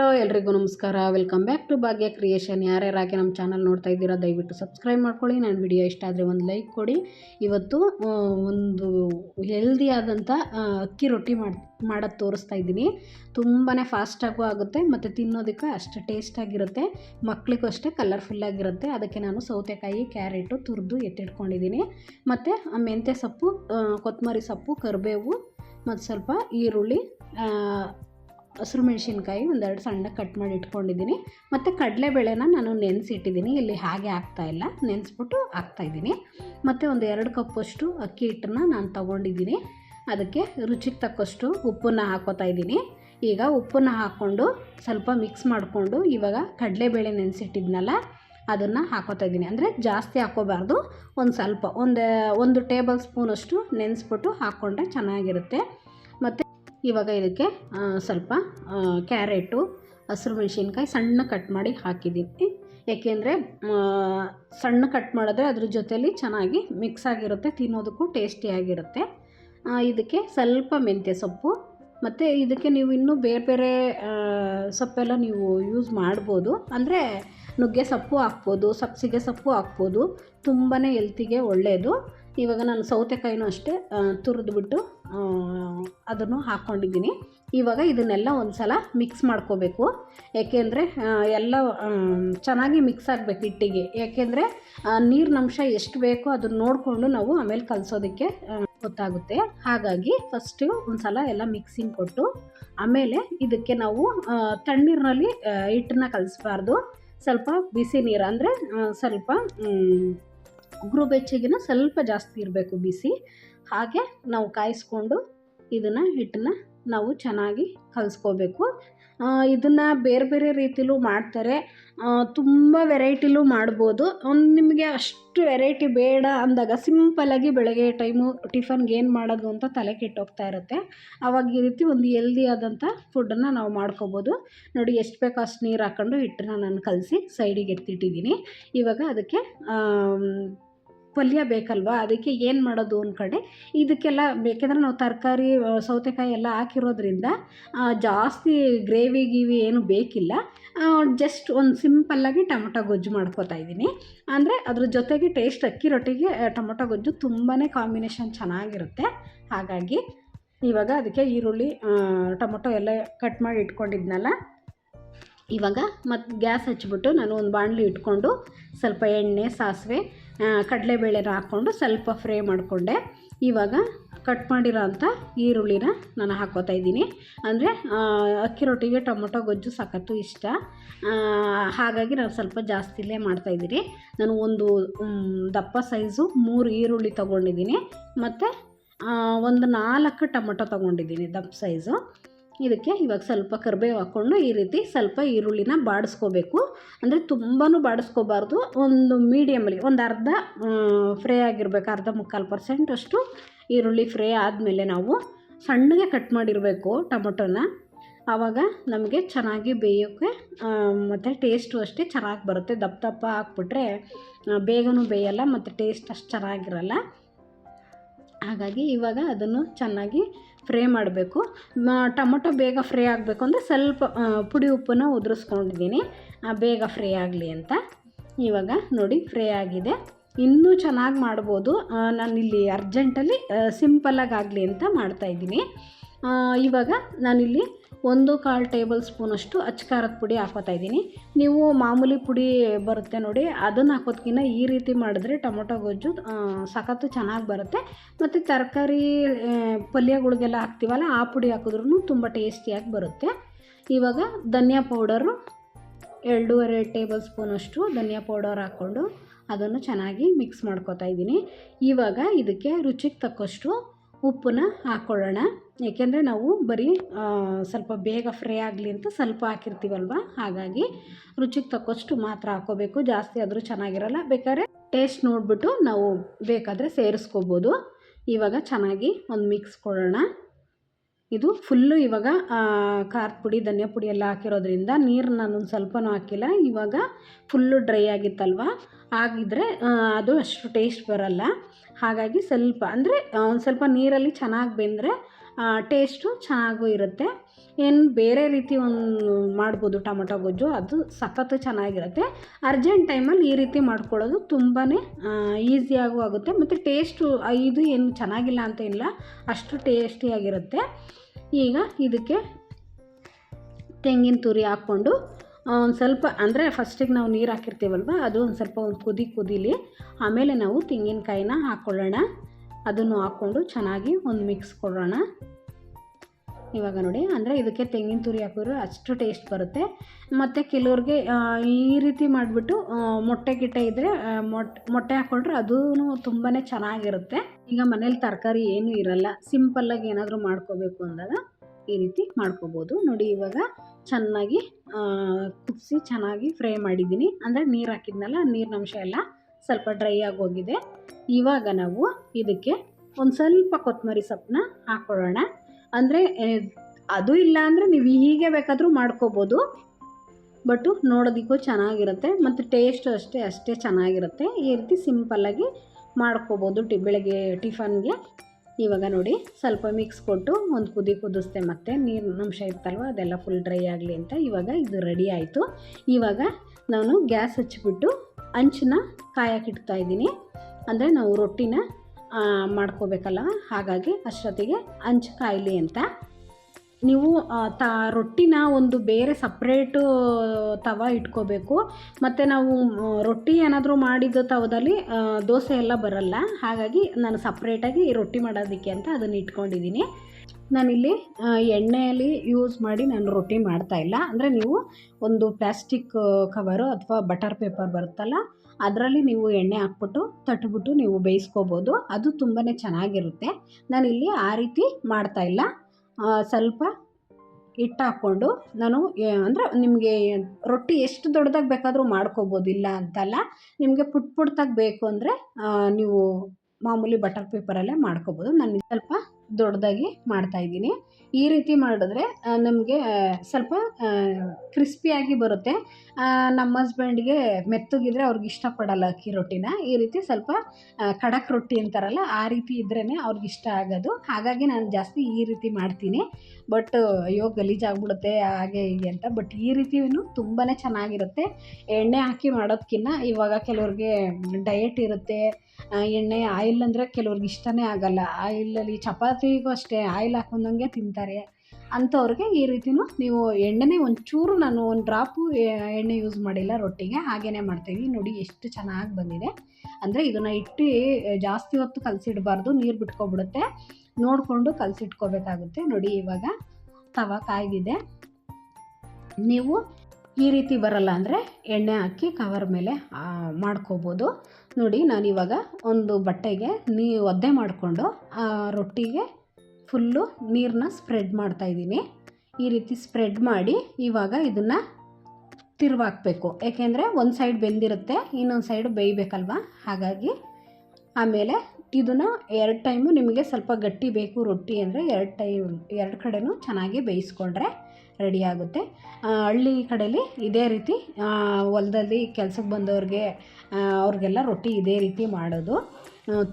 Hello, ಎಲ್ರಿಗೂ ನಮಸ್ಕಾರ. Welcome back to Bhagya creation ಯಾರ್ಯಾರಾಗಿ ನಮ್ಮ ಚಾನಲ್ ನೋಡ್ತಾ ಇದ್ದೀರಾ, ದಯವಿಟ್ಟು ಸಬ್ಸ್ಕ್ರೈಬ್ ಮಾಡ್ಕೊಳ್ಳಿ. ನನ್ನ ವಿಡಿಯೋ ಇಷ್ಟ ಆದರೆ ಒಂದು ಲೈಕ್ ಕೊಡಿ. ಇವತ್ತು ಒಂದು ಹೆಲ್ದಿ ಆದಂಥ ಅಕ್ಕಿ ರೊಟ್ಟಿ ಮಾಡಿ ಮಾಡೋದು ತೋರಿಸ್ತಾ ಇದ್ದೀನಿ. ತುಂಬಾ ಫಾಸ್ಟಾಗೂ ಆಗುತ್ತೆ, ಮತ್ತು ತಿನ್ನೋದಕ್ಕೆ ಅಷ್ಟು ಟೇಸ್ಟಾಗಿರುತ್ತೆ ಮಕ್ಕಳಿಗೂ ಅಷ್ಟೇ ಕಲರ್ಫುಲ್ಲಾಗಿರುತ್ತೆ ಅದಕ್ಕೆ ನಾನು ಸೌತೆಕಾಯಿ, ಕ್ಯಾರೆಟು ತುರಿದು ಎತ್ತಿಟ್ಕೊಂಡಿದ್ದೀನಿ. ಮತ್ತು ಮೆಂತ್ಯ ಸೊಪ್ಪು ಕೊತ್ತಂಬರಿ ಸೊಪ್ಪು, ಕರಿಬೇವು, ಮತ್ತು ಸ್ವಲ್ಪ ಈರುಳ್ಳಿ ಹಸಿರು ಮೆಣಸಿನ್ಕಾಯಿ ಒಂದೆರಡು ಸಣ್ಣ ಕಟ್ ಮಾಡಿ ಇಟ್ಕೊಂಡಿದ್ದೀನಿ. ಮತ್ತು ಕಡಲೆಬೇಳೆನ ನಾನು ನೆನೆಸಿಟ್ಟಿದ್ದೀನಿ. ಇಲ್ಲಿ ಹಾಗೆ ಹಾಕ್ತಾ ಇಲ್ಲ. ನೆನೆಸ್ಬಿಟ್ಟು ಹಾಕ್ತಾಯಿದ್ದೀನಿ ಮತ್ತು ಒಂದು ಎರಡು ಕಪ್ಪಷ್ಟು ಅಕ್ಕಿ ಹಿಟ್ಟನ್ನು ನಾನು ತೊಗೊಂಡಿದ್ದೀನಿ. ಅದಕ್ಕೆ ರುಚಿಗೆ ತಕ್ಕಷ್ಟು ಉಪ್ಪನ್ನು ಹಾಕೋತಾ ಇದ್ದೀನಿ. ಈಗ ಉಪ್ಪನ್ನು ಹಾಕ್ಕೊಂಡು ಸ್ವಲ್ಪ ಮಿಕ್ಸ್ ಮಾಡಿಕೊಂಡು ಇವಾಗ ಕಡಲೆಬೇಳೆ ನೆನೆಸಿಟ್ಟಿದ್ನಲ್ಲ, ಅದನ್ನು ಹಾಕೋತಾ ಇದ್ದೀನಿ. ಅಂದರೆ ಜಾಸ್ತಿ ಹಾಕೋಬಾರ್ದು. ಒಂದು ಸ್ವಲ್ಪ, ಒಂದು ಒಂದು ಟೇಬಲ್ ಸ್ಪೂನಷ್ಟು ನೆನೆಸ್ಬಿಟ್ಟು ಹಾಕ್ಕೊಂಡ್ರೆ ಚೆನ್ನಾಗಿರುತ್ತೆ. ಮತ್ತು ಇವಾಗ ಇದಕ್ಕೆ ಸ್ವಲ್ಪ ಕ್ಯಾರೆಟು, ಹಸಿರು ಮೆಣಸಿನ್ಕಾಯಿ ಸಣ್ಣ ಕಟ್ ಮಾಡಿ ಹಾಕಿದ್ದೀನಿ. ಏಕೆಂದರೆ ಸಣ್ಣ ಕಟ್ ಮಾಡಿದ್ರೆ ಅದ್ರ ಜೊತೆಯಲ್ಲಿ ಚೆನ್ನಾಗಿ ಮಿಕ್ಸ್ ಆಗಿರುತ್ತೆ, ತಿನ್ನೋದಕ್ಕೂ ಟೇಸ್ಟಿಯಾಗಿರುತ್ತೆ ಇದಕ್ಕೆ ಸ್ವಲ್ಪ ಮೆಂತ್ಯ ಸೊಪ್ಪು. ಮತ್ತು ಇದಕ್ಕೆ ನೀವು ಇನ್ನೂ ಬೇರೆ ಬೇರೆ ಸೊಪ್ಪೆಲ್ಲ ನೀವು ಯೂಸ್ ಮಾಡ್ಬೋದು. ಅಂದರೆ, ನುಗ್ಗೆ ಸೊಪ್ಪು ಹಾಕ್ಬೋದು, ಸಬ್ಸಿಗೆ ಸೊಪ್ಪು ಹಾಕ್ಬೋದು. ತುಂಬಾ ಹೆಲ್ತಿಗೆ ಒಳ್ಳೆಯದು ಇವಾಗ ನಾನು ಸೌತೆಕಾಯಿನೂ ಅಷ್ಟೇ ತುರಿದ್ಬಿಟ್ಟು ಅದನ್ನು ಹಾಕ್ಕೊಂಡಿದ್ದೀನಿ ಇವಾಗ ಇದನ್ನೆಲ್ಲ ಒಂದು ಸಲ ಮಿಕ್ಸ್ ಮಾಡ್ಕೋಬೇಕು. ಏಕೆಂದರೆ ಎಲ್ಲ ಚೆನ್ನಾಗಿ ಮಿಕ್ಸ್ ಆಗಬೇಕು ಹಿಟ್ಟಿಗೆ. ಏಕೆಂದರೆ ನೀರಿನಂಶ ಎಷ್ಟು ಬೇಕೋ ಅದನ್ನು ನೋಡಿಕೊಂಡು ನಾವು ಆಮೇಲೆ ಕಲಿಸೋದಕ್ಕೆ ಗೊತ್ತಾಗುತ್ತೆ. ಹಾಗಾಗಿ ಫಸ್ಟು ಒಂದು ಸಲ ಎಲ್ಲ ಮಿಕ್ಸಿಂಗ್ ಕೊಟ್ಟು, ಆಮೇಲೆ ಇದಕ್ಕೆ ನಾವು ತಣ್ಣೀರಿನಲ್ಲಿ ಹಿಟ್ಟನ್ನ ಕಲಿಸ್ಬಾರ್ದು. ಸ್ವಲ್ಪ ಬಿಸಿ ನೀರು ಅಂದರೆ ಸ್ವಲ್ಪ ಉಗುರು ಬೆಚ್ಚಗಿನ ಸ್ವಲ್ಪ ಜಾಸ್ತಿ ಇರಬೇಕು ಬಿಸಿ. ಹಾಗೆ ನಾವು ಕಾಯಿಸ್ಕೊಂಡು ಇದನ್ನು ಹಿಟ್ಟನ್ನ ನಾವು ಚೆನ್ನಾಗಿ ಕಲಿಸ್ಕೋಬೇಕು. ಇದನ್ನು ಬೇರೆ ಬೇರೆ ರೀತಿಲೂ ಮಾಡ್ತಾರೆ. ತುಂಬ ವೆರೈಟಿಲೂ ಮಾಡ್ಬೋದು. ಒಂದು ನಿಮಗೆ ಅಷ್ಟು ವೆರೈಟಿ ಬೇಡ ಅಂದಾಗ ಸಿಂಪಲ್ಲಾಗಿ ಬೆಳಗ್ಗೆ ಟೈಮು ಟಿಫನ್ಗೆ ಏನು ಮಾಡೋದು ಅಂತ ತಲೆ ಕೆಟ್ಟೋಗ್ತಾ ಇರುತ್ತೆ. ಆವಾಗ ಈ ರೀತಿ ಒಂದು ಹೆಲ್ದಿ ಆದಂಥ ಫುಡ್ಡನ್ನು ನಾವು ಮಾಡ್ಕೋಬೋದು. ನೋಡಿ ಎಷ್ಟು ಬೇಕೋ ಅಷ್ಟು ನೀರು ಹಾಕ್ಕೊಂಡು ಹಿಟ್ಟನ್ನ ನಾನು ಕಲಸಿ ಸೈಡಿಗೆ ಎತ್ತಿಟ್ಟಿದ್ದೀನಿ. ಇವಾಗ ಅದಕ್ಕೆ ಪಲ್ಯ ಬೇಕಲ್ವಾ? ಅದಕ್ಕೆ ಏನು ಮಾಡೋದು ಅಂದ್ಕೊಂಡೆ ಇದಕ್ಕೆಲ್ಲ ಬೇಕೆಂದರೆ ನಾವು ತರಕಾರಿ ಸೌತೆಕಾಯಿ ಎಲ್ಲ ಹಾಕಿರೋದ್ರಿಂದ ಜಾಸ್ತಿ ಗ್ರೇವಿ ಗೀವಿ ಏನು ಬೇಕಿಲ್ಲ. ಜಸ್ಟ್ ಒಂದು ಸಿಂಪಲ್ಲಾಗಿ ಟೊಮೊಟೊ ಗೊಜ್ಜು ಮಾಡ್ಕೋತಾ ಇದ್ದೀನಿ. ಅಂದರೆ ಅದ್ರ ಜೊತೆಗೆ ಟೇಸ್ಟ್ ಅಕ್ಕಿ ರೊಟ್ಟಿಗೆ ಟೊಮೊಟೊ ಗೊಜ್ಜು ತುಂಬಾ ಕಾಂಬಿನೇಷನ್ ಚೆನ್ನಾಗಿರುತ್ತೆ. ಹಾಗಾಗಿ ಇವಾಗ ಅದಕ್ಕೆ ಈರುಳ್ಳಿ ಟೊಮೊಟೊ ಎಲ್ಲ ಕಟ್ ಮಾಡಿ ಇಟ್ಕೊಂಡಿದ್ನಲ್ಲ? ಇವಾಗ ಮತ್ತು ಗ್ಯಾಸ್ ಹಚ್ಚಿಬಿಟ್ಟು ನಾನು ಒಂದು ಬಾಣಲಿ ಇಟ್ಕೊಂಡು ಸ್ವಲ್ಪ ಎಣ್ಣೆ, ಸಾಸಿವೆ ಕಡಲೆಬೇಳೆನ ಹಾಕ್ಕೊಂಡು ಸ್ವಲ್ಪ ಫ್ರೈ ಮಾಡಿಕೊಂಡೆ. ಇವಾಗ ಕಟ್ ಮಾಡಿರೋ ಅಂಥ ಈರುಳ್ಳಿನ ನಾನು ಹಾಕೋತಾ ಇದ್ದೀನಿ. ಅಂದರೆ ಅಕ್ಕಿ ರೊಟ್ಟಿಗೆ ಟೊಮೊಟೊ ಗೊಜ್ಜು ಸಾಕತ್ತು ಇಷ್ಟ. ಹಾಗಾಗಿ ನಾನು ಸ್ವಲ್ಪ ಜಾಸ್ತಿಲೇ ಮಾಡ್ತಾಯಿದ್ದೀನಿ ನಾನು ಒಂದು ದಪ್ಪ ಸೈಜು ಮೂರು ಈರುಳ್ಳಿ ತೊಗೊಂಡಿದ್ದೀನಿ. ಮತ್ತು ಒಂದು ನಾಲ್ಕು ಟೊಮೊಟೊ ತೊಗೊಂಡಿದ್ದೀನಿ ದಪ್ಪ ಸೈಜು. ಇದಕ್ಕೆ ಇವಾಗ ಸ್ವಲ್ಪ ಕರಿಬೇವು ಹಾಕ್ಕೊಂಡು ಈ ರೀತಿ ಸ್ವಲ್ಪ ಈರುಳ್ಳಿನ ಬಾಡಿಸ್ಕೋಬೇಕು. ಅಂದರೆ ತುಂಬಾ ಬಾಡಿಸ್ಕೋಬಾರ್ದು. ಒಂದು ಮೀಡಿಯಮಲ್ಲಿ ಒಂದು ಅರ್ಧ ಫ್ರೈ ಆಗಿರ್ಬೇಕು, ಅರ್ಧ ಮುಕ್ಕಾಲು ಪರ್ಸೆಂಟ್ ಅಷ್ಟು ಈರುಳ್ಳಿ ಫ್ರೈ ಆದಮೇಲೆ ನಾವು ಸಣ್ಣಗೆ ಕಟ್ ಮಾಡಿರಬೇಕು ಟೊಮೊಟೊನ. ಆವಾಗ ನಮಗೆ ಚೆನ್ನಾಗಿ ಬೇಯೋಕ್ಕೆ ಮತ್ತು ಟೇಸ್ಟು ಅಷ್ಟೇ ಚೆನ್ನಾಗಿ ಬರುತ್ತೆ. ದಪ್ಪ ದಪ್ಪ ಹಾಕ್ಬಿಟ್ರೆ ಬೇಗನೂ ಬೇಯಲ್ಲ, ಮತ್ತು ಟೇಸ್ಟ್ ಅಷ್ಟು ಚೆನ್ನಾಗಿರಲ್ಲ. ಹಾಗಾಗಿ ಇವಾಗ ಅದನ್ನು ಚೆನ್ನಾಗಿ ಫ್ರೈ ಮಾಡಬೇಕು. ಟೊಮೊಟೊ ಬೇಗ ಫ್ರೈ ಆಗಬೇಕು ಅಂದರೆ ಸ್ವಲ್ಪ ಪುಡಿ ಉಪ್ಪನ್ನು ಉದುರಿಸ್ಕೊಂಡಿದ್ದೀನಿ. ಬೇಗ ಫ್ರೈ ಆಗಲಿ ಅಂತ. ಇವಾಗ ನೋಡಿ, ಫ್ರೈ ಆಗಿದೆ. ಇನ್ನೂ ಚೆನ್ನಾಗಿ ಮಾಡ್ಬೋದು. ನಾನು ನಾನಿಲ್ಲಿ ಅರ್ಜೆಂಟಲ್ಲಿ ಸಿಂಪಲ್ಲಾಗಿ ಆಗಲಿ ಅಂತ ಮಾಡ್ತಾಯಿದ್ದೀನಿ ಇವಾಗ ನಾನಿಲ್ಲಿ ಒಂದು ಕಾಲು ಟೇಬಲ್ ಸ್ಪೂನಷ್ಟು ಅಚ್ಕಾರದ ಪುಡಿ ಹಾಕೋತಾ ಇದ್ದೀನಿ. ನೀವು ಮಾಮೂಲಿ ಪುಡಿ ಬರುತ್ತೆ ನೋಡಿ, ಅದನ್ನು ಹಾಕೋದಕ್ಕಿಂತ ಈ ರೀತಿ ಮಾಡಿದ್ರೆ ಟೊಮೊಟೊ ಗೊಜ್ಜು ಸಖತ್ತು ಚೆನ್ನಾಗಿ ಬರುತ್ತೆ. ಮತ್ತು ತರಕಾರಿ ಪಲ್ಯಗಳಿಗೆಲ್ಲ ಹಾಕ್ತೀವಲ್ಲ, ಆ ಪುಡಿ ಹಾಕಿದ್ರೂ ತುಂಬ ಟೇಸ್ಟಿಯಾಗಿ ಬರುತ್ತೆ. ಇವಾಗ ಧನಿಯಾ ಪೌಡರು, ಎರಡೂವರೆ ಟೇಬಲ್ ಸ್ಪೂನಷ್ಟು ಧನಿಯಾ ಪೌಡರ್ ಹಾಕ್ಕೊಂಡು ಅದನ್ನು ಚೆನ್ನಾಗಿ ಮಿಕ್ಸ್ ಮಾಡ್ಕೊತಾ ಇದ್ದೀನಿ. ಇವಾಗ ಇದಕ್ಕೆ ರುಚಿಗೆ ತಕ್ಕಷ್ಟು ಉಪ್ಪನ್ನ ಹಾಕ್ಕೊಳ್ಳೋಣ ಏಕೆಂದರೆ ನಾವು ಬರೀ ಸ್ವಲ್ಪ ಬೇಗ ಫ್ರೈ ಆಗಲಿ ಅಂತ ಸ್ವಲ್ಪ ಹಾಕಿರ್ತೀವಲ್ವ? ಹಾಗಾಗಿ ರುಚಿಗೆ ತಕ್ಕಷ್ಟು ಮಾತ್ರ ಹಾಕ್ಕೋಬೇಕು ಜಾಸ್ತಿ ಆದರೂ ಚೆನ್ನಾಗಿರಲ್ಲ. ಬೇಕಾದ್ರೆ ಟೇಸ್ಟ್ ನೋಡಿಬಿಟ್ಟು ನಾವು ಬೇಕಾದರೆ ಸೇರಿಸ್ಕೋಬೋದು. ಇವಾಗ ಚೆನ್ನಾಗಿ ಒಂದು ಮಿಕ್ಸ್ ಕೊಡೋಣ. ಇದು ಫುಲ್ಲು ಇವಾಗ ಖಾರದ ಪುಡಿ, ಧನಿಯಾ ಪುಡಿ ಎಲ್ಲ ಹಾಕಿರೋದ್ರಿಂದ ನೀರು ನಾನೊಂದು ಸ್ವಲ್ಪನೂ ಹಾಕಿಲ್ಲ. ಇವಾಗ ಫುಲ್ಲು ಡ್ರೈ ಆಗಿತ್ತಲ್ವ? ಆಗಿದ್ದರೆ ಅದು ಅಷ್ಟು ಟೇಸ್ಟ್ ಬರಲ್ಲ. ಹಾಗಾಗಿ ಸ್ವಲ್ಪ, ಅಂದರೆ ಒಂದು ಸ್ವಲ್ಪ ನೀರಲ್ಲಿ ಚೆನ್ನಾಗಿ ಬೆಂದರೆ ಟೇಸ್ಟು ಚೆನ್ನಾಗೂ ಇರುತ್ತೆ. ಏನು ಬೇರೆ ರೀತಿ ಒಂದು ಮಾಡ್ಬೋದು ಟೊಮೊಟೊ ಗೊಜ್ಜು, ಅದು ಸಖತ್ತು ಚೆನ್ನಾಗಿರುತ್ತೆ. ಅರ್ಜೆಂಟ್ ಟೈಮಲ್ಲಿ ಈ ರೀತಿ ಮಾಡ್ಕೊಳ್ಳೋದು ತುಂಬಾ ಈಸಿಯಾಗೂ ಆಗುತ್ತೆ. ಮತ್ತು ಟೇಸ್ಟು ಇದು ಏನು ಚೆನ್ನಾಗಿಲ್ಲ ಅಂತ ಇಲ್ಲ, ಅಷ್ಟು ಟೇಸ್ಟಿಯಾಗಿರುತ್ತೆ ಈಗ ಇದಕ್ಕೆ ತೆಂಗಿನ ತುರಿ ಹಾಕ್ಕೊಂಡು ಒಂದು ಸ್ವಲ್ಪ, ಅಂದರೆ ಫಸ್ಟಿಗೆ ನಾವು ನೀರು ಹಾಕಿರ್ತೀವಲ್ವ, ಅದು ಒಂದು ಸ್ವಲ್ಪ ಒಂದು ಕುದಿ ಕುದೀಲಿ, ಆಮೇಲೆ ನಾವು ತೆಂಗಿನಕಾಯಿನ ಹಾಕ್ಕೊಳ್ಳೋಣ ಅದನ್ನು ಹಾಕ್ಕೊಂಡು ಚೆನ್ನಾಗಿ ಒಂದು ಮಿಕ್ಸ್ ಕೊಡೋಣ. ಇವಾಗ ನೋಡಿ, ಅಂದರೆ ಇದಕ್ಕೆ ತೆಂಗಿನ ತುರಿ ಹಾಕಿದ್ರೆ ಅಷ್ಟು ಟೇಸ್ಟ್ ಬರುತ್ತೆ. ಮತ್ತು ಕೆಲವ್ರಿಗೆ ಈ ರೀತಿ ಮಾಡಿಬಿಟ್ಟು ಮೊಟ್ಟೆ ಗಿಟ್ಟೆ ಇದ್ದರೆ ಮೊಟ್ಟೆ ಮೊಟ್ಟೆ ಹಾಕ್ಕೊಂಡ್ರೆ ಅದೂ ತುಂಬಾ ಚೆನ್ನಾಗಿರುತ್ತೆ. ಈಗ ಮನೇಲಿ ತರಕಾರಿ ಏನೂ ಇರಲ್ಲ. ಸಿಂಪಲ್ಲಾಗಿ ಏನಾದರೂ ಮಾಡ್ಕೋಬೇಕು ಅಂದಾಗ ಈ ರೀತಿ ಮಾಡ್ಕೋಬೋದು. ನೋಡಿ ಇವಾಗ ಚೆನ್ನಾಗಿ ಕುದಿಸಿ ಚೆನ್ನಾಗಿ ಫ್ರೈ ಮಾಡಿದ್ದೀನಿ. ಅಂದರೆ ನೀರು ಹಾಕಿದ್ನಲ್ಲ ನೀರಿನ ಅಂಶ ಎಲ್ಲ ಸ್ವಲ್ಪ ಡ್ರೈ ಆಗೋಗಿದೆ. ಇವಾಗ ನಾವು ಇದಕ್ಕೆ ಒಂದು ಸ್ವಲ್ಪ ಕೊತ್ತಂಬರಿ ಸೊಪ್ಪನ್ನ ಹಾಕ್ಕೊಳ್ಳೋಣ ಅಂದರೆ ಅದು ಇಲ್ಲ ಅಂದರೆ ನೀವು ಹೀಗೆ ಬೇಕಾದರೂ ಮಾಡ್ಕೋಬೋದು. ಬಟ್ಟು ನೋಡೋದಕ್ಕೂ ಚೆನ್ನಾಗಿರುತ್ತೆ, ಮತ್ತು ಟೇಸ್ಟು ಅಷ್ಟೇ ಅಷ್ಟೇ ಚೆನ್ನಾಗಿರುತ್ತೆ. ಈ ರೀತಿ ಸಿಂಪಲ್ಲಾಗಿ ಮಾಡ್ಕೋಬೋದು ಟಿ, ಬೆಳಗ್ಗೆ ಟಿಫನ್ಗೆ. ಇವಾಗ ನೋಡಿ ಸ್ವಲ್ಪ ಮಿಕ್ಸ್ ಕೊಟ್ಟು ಒಂದು ಕುದಿ ಕುದಿಸ್ದೆ ಮತ್ತೆ ನೀರಿನ ಅಂಶ ಇತ್ತಲ್ವ ಅದೆಲ್ಲ ಫುಲ್ ಡ್ರೈ ಆಗಲಿ ಅಂತ ಇವಾಗ ಇದು ರೆಡಿ ಆಯಿತು. ಇವಾಗ ನಾನು ಗ್ಯಾಸ್ ಹಚ್ಚಿಬಿಟ್ಟು ಅಂಚನ್ನ ಕಾಯಕ್ಕಿಡ್ತಾ ಇದ್ದೀನಿ. ಅಂದರೆ ನಾವು ರೊಟ್ಟಿನ ಮಾಡ್ಕೋಬೇಕಲ್ಲ, ಹಾಗಾಗಿ ಅಷ್ಟೊತ್ತಿಗೆ ಅಂಚು ಕಾಯಲಿ ಅಂತ. ನೀವು ತ, ರೊಟ್ಟಿನ ಒಂದು ಬೇರೆ ಸಪ್ರೇಟು ತವ ಇಟ್ಕೋಬೇಕು. ಮತ್ತು ನಾವು ರೊಟ್ಟಿ ಏನಾದರೂ ಮಾಡಿದ ತವದಲ್ಲಿ ದೋಸೆ ಎಲ್ಲ ಬರಲ್ಲ. ಹಾಗಾಗಿ ನಾನು ಸಪ್ರೇಟಾಗಿ ರೊಟ್ಟಿ ಮಾಡೋದಕ್ಕೆ ಅಂತ ಅದನ್ನು ಇಟ್ಕೊಂಡಿದ್ದೀನಿ. ನಾನಿಲ್ಲಿ ಎಣ್ಣೆಯಲ್ಲಿ ಯೂಸ್ ಮಾಡಿ ನಾನು ರೊಟ್ಟಿ ಮಾಡ್ತಾಯಿಲ್ಲ ಅಂದರೆ ನೀವು ಒಂದು ಪ್ಲಾಸ್ಟಿಕ್ ಕವರು ಅಥವಾ ಬಟರ್ ಪೇಪರ್ ಬರುತ್ತಲ್ಲ, ಅದರಲ್ಲಿ ನೀವು ಎಣ್ಣೆ ಹಾಕ್ಬಿಟ್ಟು, ತಟ್ಬಿಟ್ಟು ನೀವು ಬೇಯಿಸ್ಕೋಬೋದು. ಅದು ತುಂಬಾ ಚೆನ್ನಾಗಿರುತ್ತೆ. ನಾನಿಲ್ಲಿ ಆ ರೀತಿ ಮಾಡ್ತಾಯಿಲ್ಲ ಸ್ವಲ್ಪ ಹಿಟ್ಟು ಹಾಕ್ಕೊಂಡು ನಾನು ಅಂದರೆ ನಿಮಗೆ ರೊಟ್ಟಿ ಎಷ್ಟು ದೊಡ್ಡದಾಗಿ ಬೇಕಾದರೂ ಮಾಡ್ಕೋಬೋದು, ಇಲ್ಲ ಅಂತಲ್ಲ. ನಿಮಗೆ ಪುಟ್ ಪುಟ್ದಾಗಿ ಬೇಕು ಅಂದರೆ ನೀವು ಮಾಮೂಲಿ ಬಟರ್ ಪೇಪರಲ್ಲೇ ಮಾಡ್ಕೋಬೋದು. ನಾನು ಸ್ವಲ್ಪ ದೊಡ್ಡದಾಗಿ ಮಾಡ್ತಾಯಿದ್ದೀನಿ ಈ ರೀತಿ ಮಾಡಿದ್ರೆ ನಮಗೆ ಸ್ವಲ್ಪ ಕ್ರಿಸ್ಪಿಯಾಗಿ ಬರುತ್ತೆ. ನಮ್ಮ ಹಸ್ಬೆಂಡ್ಗೆ ಮೆತ್ತಗಿದ್ರೆ ಅವ್ರಿಗೆ ಇಷ್ಟಪಡಲ್ಲ ಅಕ್ಕಿ ರೊಟ್ಟಿನ. ಈ ರೀತಿ ಸ್ವಲ್ಪ ಖಡಕ್ ರೊಟ್ಟಿ ಅಂತಾರಲ್ಲ, ಆ ರೀತಿ ಇದ್ರೇ ಅವ್ರಿಗೆ ಇಷ್ಟ ಆಗೋದು. ಹಾಗಾಗಿ ನಾನು ಜಾಸ್ತಿ ಈ ರೀತಿ ಮಾಡ್ತೀನಿ. ಬಟ್, ಅಯ್ಯೋ, ಗಲೀಜಾಗ್ಬಿಡುತ್ತೆ, ಹಾಗೆ ಹೀಗೆ ಅಂತ. ಬಟ್ ಈ ರೀತಿಯೂ ತುಂಬಾ ಚೆನ್ನಾಗಿರುತ್ತೆ. ಎಣ್ಣೆ ಹಾಕಿ ಮಾಡೋದಕ್ಕಿಂತ ಇವಾಗ ಕೆಲವ್ರಿಗೆ ಡಯಟ್ ಇರುತ್ತೆ. ಎಣ್ಣೆ ಆಯಿಲ್ ಅಂದರೆ ಕೆಲವ್ರಿಗೆ ಇಷ್ಟನೇ ಆಗಲ್ಲ. ಆಯಿಲಲ್ಲಿ ಚಪಾತಿಗೂ ಅಷ್ಟೇ, ಆಯಿಲ್ ಹಾಕೊಂಡಂಗೆ ತಿಂತಾರೆ. ಅಂಥವ್ರಿಗೆ ಈ ರೀತಿಯೂ ನೀವು ಎಣ್ಣೆನೇ ಒಂಚೂರು ನಾನು ಒಂದು ಡ್ರಾಪು ಎಣ್ಣೆ ಯೂಸ್ ಮಾಡಿಲ್ಲ ರೊಟ್ಟಿಗೆ ಹಾಗೇ ಮಾಡ್ತೀವಿ. ನೋಡಿ ಎಷ್ಟು ಚೆನ್ನಾಗಿ ಬಂದಿದೆ. ಅಂದರೆ ಇದನ್ನು ಇಟ್ಟು ಜಾಸ್ತಿ ಹೊತ್ತು ಕಲಸಿಡಬಾರ್ದು, ನೀರು ಬಿಟ್ಕೊಬಿಡುತ್ತೆ. ನೋಡಿಕೊಂಡು ಕಲಸಿಟ್ಕೋಬೇಕಾಗುತ್ತೆ. ನೋಡಿ ಇವಾಗ ತವ ಕಾಯ್ದಿದೆ. ನೀವು ಈ ರೀತಿ ಬರಲ್ಲ ಅಂದರೆ ಎಣ್ಣೆ ಹಾಕಿ ಕವರ್ ಮೇಲೆ ಮಾಡ್ಕೋಬೋದು. ನೋಡಿ ನಾನಿವಾಗ ಒಂದು ಬಟ್ಟೆಗೆ ನೀ, ಒದ್ದೆ ಮಾಡಿಕೊಂಡು, ಆ, ರೊಟ್ಟಿಗೆ ಫುಲ್ಲು ನೀರನ್ನ ಸ್ಪ್ರೆಡ್ ಮಾಡ್ತಾಯಿದ್ದೀನಿ ಈ ರೀತಿ ಸ್ಪ್ರೆಡ್ ಮಾಡಿ ಇವಾಗ ಇದನ್ನು ತಿರುವಾಕ್ಬೇಕು. ಏಕೆಂದರೆ ಒಂದು ಸೈಡ್ ಬೆಂದಿರುತ್ತೆ, ಇನ್ನೊಂದು ಸೈಡ್ ಬೇಯಬೇಕಲ್ವ? ಹಾಗಾಗಿ ಆಮೇಲೆ ಇದನ್ನು ಎರಡು ಟೈಮು ನಿಮಗೆ ಸ್ವಲ್ಪ ಗಟ್ಟಿ ಬೇಕು ರೊಟ್ಟಿ ಅಂದರೆ ಎರಡು ಟೈಮ್ ಎರಡು ಕಡೆನೂ ಚೆನ್ನಾಗಿ ಬೇಯಿಸ್ಕೊಂಡ್ರೆ ರೆಡಿ ಆಗುತ್ತೆ. ಹಳ್ಳಿ ಕಡೆಯಲ್ಲಿ ಇದೇ ರೀತಿ ಹೊಲದಲ್ಲಿ ಕೆಲ್ಸಕ್ಕೆ ಬಂದವ್ರಿಗೆ ಅವ್ರಿಗೆಲ್ಲ ರೊಟ್ಟಿ ಇದೇ ರೀತಿ ಮಾಡೋದು.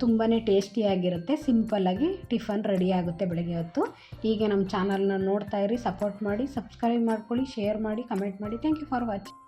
ತುಂಬಾ ಟೇಸ್ಟಿಯಾಗಿರುತ್ತೆ ಸಿಂಪಲ್ಲಾಗಿ ಟಿಫನ್ ರೆಡಿ ಆಗುತ್ತೆ ಬೆಳಗ್ಗೆ ಹೊತ್ತು. ಹೀಗೆ ನಮ್ಮ ಚಾನಲ್ನ ನೋಡ್ತಾ ಇರಿ, ಸಪೋರ್ಟ್ ಮಾಡಿ, ಸಬ್ಸ್ಕ್ರೈಬ್ ಮಾಡ್ಕೊಳ್ಳಿ, ಶೇರ್ ಮಾಡಿ, ಕಮೆಂಟ್ ಮಾಡಿ. Thank you for watching